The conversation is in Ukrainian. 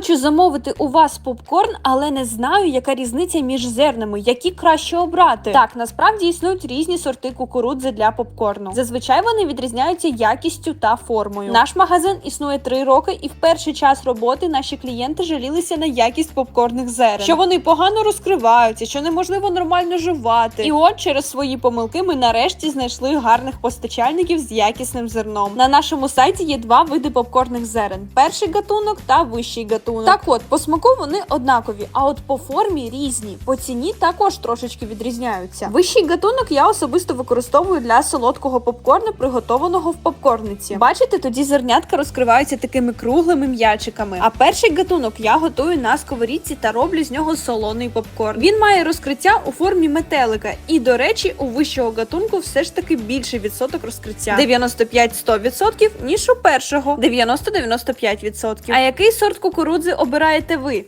хочу замовити у вас попкорн, але не знаю, яка різниця між зернами, які краще обрати. Так, насправді існують різні сорти кукурудзи для попкорну. Зазвичай вони відрізняються якістю та формою. Наш магазин існує три роки, і в перший час роботи наші клієнти жалілися на якість попкорних зерен, що вони погано розкриваються, що неможливо нормально жувати. І от через свої помилки ми нарешті знайшли гарних постачальників з якісним зерном. На нашому сайті є два види попкорних зерен: перший гатунок та вищий гатунок. Так от, по смаку вони однакові, а от по формі різні. По ціні також трошечки відрізняються. Вищий гатунок я особисто використовую для солодкого попкорну, приготованого в попкорниці. Бачите, тоді зернятка розкриваються такими круглими м'ячиками. А перший гатунок я готую на сковорідці та роблю з нього солоний попкорн. Він має розкриття у формі метелика. І, до речі, у вищого гатунку все ж таки більший відсоток розкриття 95-100%, ніж у першого 90-95%. А який сорт кукурудзи обираєте ви?